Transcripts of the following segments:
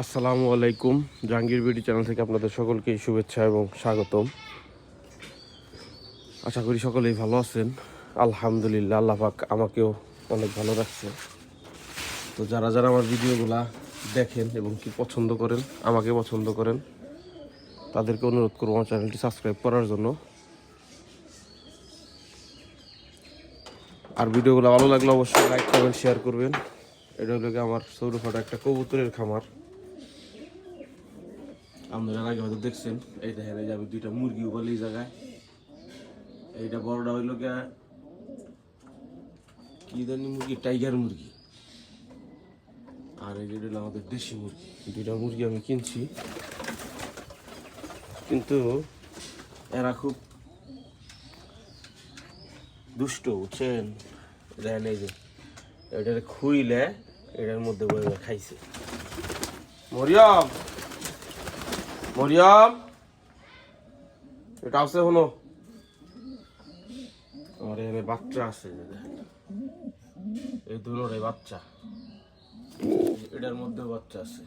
আসসালামু আলাইকুম, Jahangir BD channel থেকে আপনাদের সকলকে শুভেচ্ছা এবং স্বাগতম। আশা করি সকলেই ভালো আছেন। আলহামদুলিল্লাহ, আল্লাহ পাক আমাকেও অনেক ভালো রাখছে। তো যারা যারা আমার ভিডিওগুলা দেখেন এবং কি পছন্দ করেন, আমাকে পছন্দ করেন, তাদেরকে অনুরোধ করব আমার চ্যানেলটি সাবস্ক্রাইব করার জন্য। আর ভিডিওগুলো ভালো লাগলে অবশ্যই লাইক, কমেন্ট, শেয়ার করবেন। এটা হলো আমার সৌরফাটা একটা কবুতরের খামার। আপনারা আগে হয়তো দেখছেন, এই দেখেন, এই যে দুইটা মুরগি উপালি এই জায়গায়। এইটা বড়টা হইল গিয়া, কি জানি মুরগি, টাইগার মুরগি। আর এই যে হলো আমাদের দেশি মুরগি। দুইটা মুরগি আমি কিনছি। কিন্তু এরা খুব দুষ্ট, বুঝছেন? দেখেন এই যে, এটার খুইলে এটার মধ্যে খাইছে। মরিয়ম! মরিয়ম, এটা আছে হলো আমার এখানে বাচ্চা আছে। এই দুটোটাই বাচ্চা। এটার মধ্যে বাচ্চা আছে।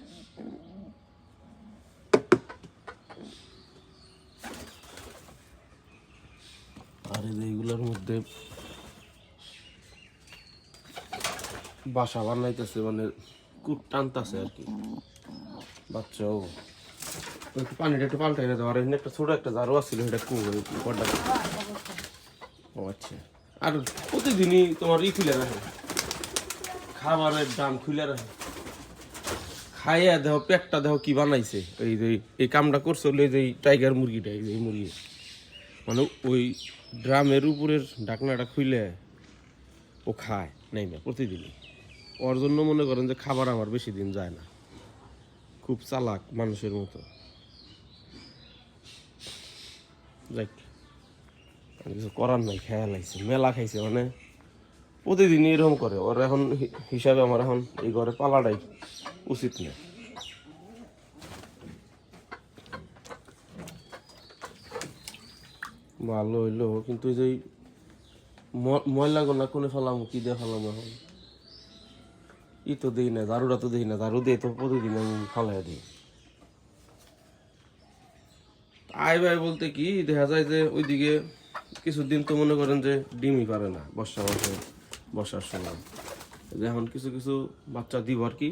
আর এইগুলোর মধ্যে বাসা বানাইতেছে মানে কুট টানতেছে আর কি। বাচ্চাও। একটু পানিটা একটু পাল্টাই না দেওয়ার এখানে একটা ছোট একটা জারো আসছিল সেটা কু কটা ও আচ্ছা। আর প্রতিদিনই তোমার ই খুলে রাখে। খাবারের দাম খুলে রাখে। খাইয়া দেহ পেটটা দেহ কি বানাইছে। এই যে এই কামটা করছে হলো যে টাইগার মুরগিটা এই যে মুরগি। মানে ওই ড্রামের উপরের ঢাকনাটা খুলে ও খায় নাই না প্রতিদিনই। ওর জন্য মনে করেন যে খাবার আমার বেশি দিন যায় না। খুব চালাক মানুষের মতো। আর কিছু করার নাই, খেয়াল লাগছে মেলা খাইছে মানে প্রতিদিনই এরকম করে। ওর এখন হিসাবে আমার এখন এই ঘরে পালাটাই উচিত না। ভালো হইল, কিন্তু এই যে ম- ময়লাগুলা কোনে ফেলাম, কি দিয়ে ফেলাম এখন? ই তো দিই না, ঝাড়ুটা তো দিই না, ঝাড়ু দিয়ে তো প্রতিদিন আমি ফালাই দিই। আই ভাই বলতে কি, দেখা যায় যে ওইদিকে কিছুদিন তো মনে করেন যে ডিমই পারে না বর্ষা মাসে, বর্ষার সময়। এখন কিছু কিছু বাচ্চা দিব আর কি,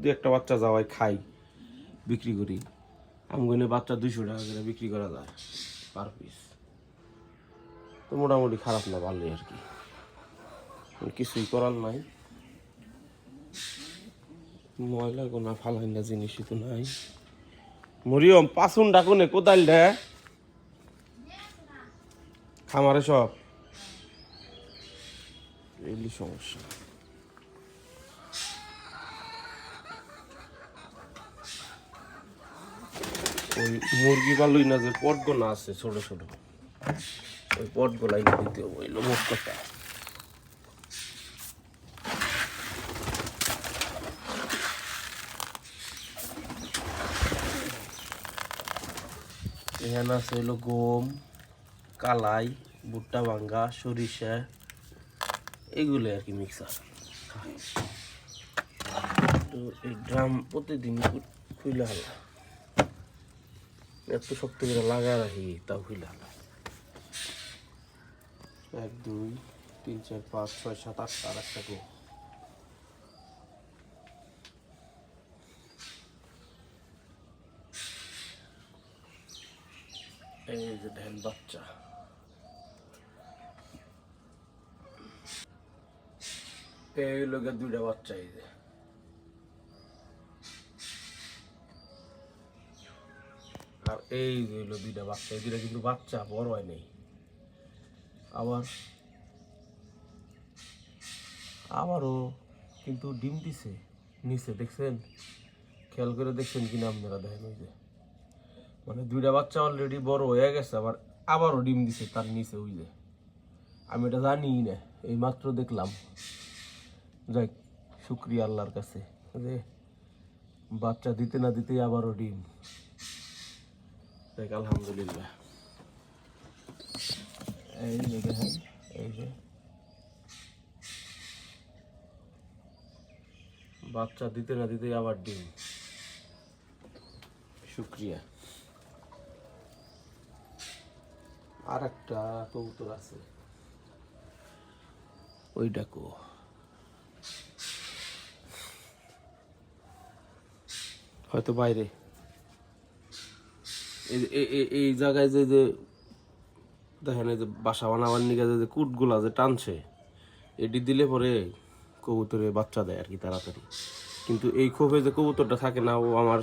দু একটা বাচ্চা যাওয়াই খাই, বিক্রি করি। আমগুনে বাচ্চা দুইশো টাকা করে বিক্রি করা যায় পার পিস তো মোটামুটি খারাপ না, ভালোই আর কি। কিছুই করার নাই। ময়লা গোনা ফালাই না জিনিসই তো নাই। মরিয়ম, পাসুন ডাকুনে কোদাল দে খামারে সব। এইলি সমস্যা। ওই মুরগি পালুই না যে পটগোনা আছে, ছোট ছোট। ওই পট গোলাই দিতে ওই লোক কথা এখানে আছে হলো গম, কালাই, ভুট্টা ভাঙ্গা, সরিষা এগুলো আর কি মিক্সার। তো এই ড্রাম প্রতিদিন খু- খুলে হলো। এত শক্ত করে লাগা রাখি, তাও খুলে হলো। এক, দুই, তিন, চার, পাঁচ, ছয়, সাত আট আর একটা গো এই যে ধ্যান বাচ্চা। এই লোকের দুইটা বাচ্চা এই যে। আর এই যে হইল দুইটা বাচ্চা। এই দুইটা কিন্তু বাচ্চা, বড় হয় নেই। আবার আবারও কিন্তু ডিম দিছে নিচে দেখছেন? খেয়াল করে দেখছেন কিনা আপনারা দেখেন ওই যে। মানে দুইটা বাচ্চা অলরেডি বড় হয়ে গেছে, আবার আবারও ডিম দিছে, তার নিচে ওই যে। আমি এটা জানি না, এই মাত্র দেখলাম। যাই শুক্রিয়া আল্লাহর কাছে যে বাচ্চা দিতে না দিতে আবারও ডিম। দেখ আলহামদুলিল্লাহ। এই যে দেখেন, এই যে। বাচ্চা দিতে না দিতে আবার ডিম। শুক্রিয়া। আর একটা কবুতর আছে। ওই ডাকো হয়তো বাইরে। এই- জায়গায় যে যে, দেখেন এই যে বাসা বানাবার নিকে যে কুটগুলা যে টানছে, এটি দিলে পরে কবুতরে বাচ্চা দেয় আর কি তাড়াতাড়ি। কিন্তু এই ক্ষোভে যে কবুতরটা থাকে না, ও আমার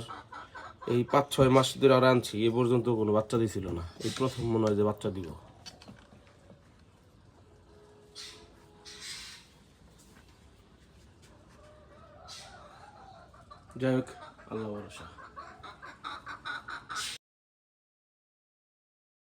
এই পাঁচ ছয় মাস ধরে আর আনছি, এ পর্যন্ত কোনো বাচ্চা দিছিল না। এই প্রথম মনে হয় যে বাচ্চা দিব। যাই হোক, আল্লাহ ভরসা।